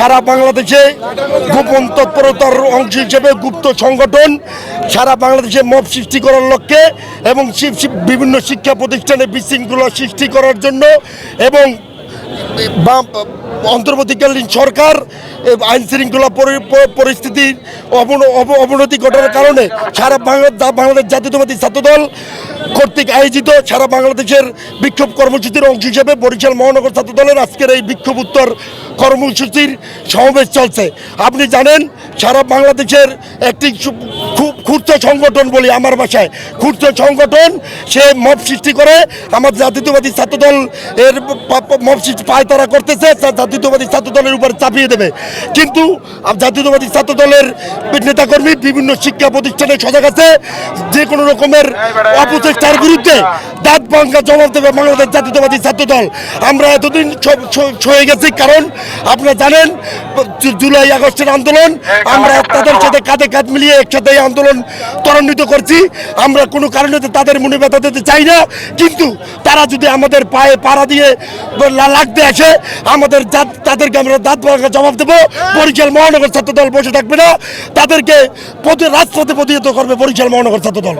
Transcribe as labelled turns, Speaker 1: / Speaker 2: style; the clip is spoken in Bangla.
Speaker 1: সারা বাংলাদেশে গোপন তৎপরতার অংশ হিসেবে গুপ্ত সংগঠন সারা বাংলাদেশে মব সৃষ্টি করার লক্ষ্যে এবং বিভিন্ন শিক্ষা প্রতিষ্ঠানে বিশৃঙ্খলা সৃষ্টি করার জন্য এবং অন্তর্বর্তীকালীন সরকার আইন শৃঙ্খলা পরি- পরিস্থিতির অবন- অব- অবনতি ঘটার কারণে সারা বাংলা- বাংলাদেশ জাতীয়তাবাদী ছাত্রদল কর্তৃক আয়োজিত সারা বাংলাদেশের বিক্ষোভ কর্মসূচির অংশ হিসেবে বরিশাল মহানগর ছাত্রদলের আজকের এই বিক্ষোভ উত্তর কর্মসূচির সমাবেশ চলছে। আপনি জানেন, সারা বাংলাদেশের একটি খুব ক্ষুদ্র সংগঠন বলি আমার ভাষায়। ক্ষুদ্র সংগঠন সে মব সৃষ্টি করে আমার জাতীয়তাবাদী ছাত্রদল এর মব সৃষ্টি পায়তারা করতেছে জাতীয়তাবাদী ছাত্রদলের উপর চাপিয়ে দেবে। কিন্তু জাতীয়তাবাদী ছাত্রদলের নেতাকর্মী বিভিন্ন শিক্ষা প্রতিষ্ঠানে সজাগ আছে যে কোনো রকমের অপচেষ্টার বিরুদ্ধে দাঁত ভাঙ্গা জবাব দেবে বাংলাদেশ জাতীয়তাবাদী ছাত্রদল। আমরা এতদিন সয়ে গেছি কারণ আপনারা জানেন জুলাই আগস্টের আন্দোলন আমরা তাদের সাথে কাঁধে কাঁধ মিলিয়ে একসাথে আন্দোলন ত্বরান্বিত করছি আমরা কোনো কারণে তাদের মনে ব্যথা দিতে চাই না কিন্তু তারা যদি আমাদের পায়ে পাড়া দিয়ে লাগতে আসে আমাদের তাদেরকে আমরা দাঁত জবাব দেবো বরিশাল মহানগর ছাত্র দল বসে থাকবে না তাদেরকে রাজপথে প্রতিহত করবে বরিশাল মহানগর ছাত্র দল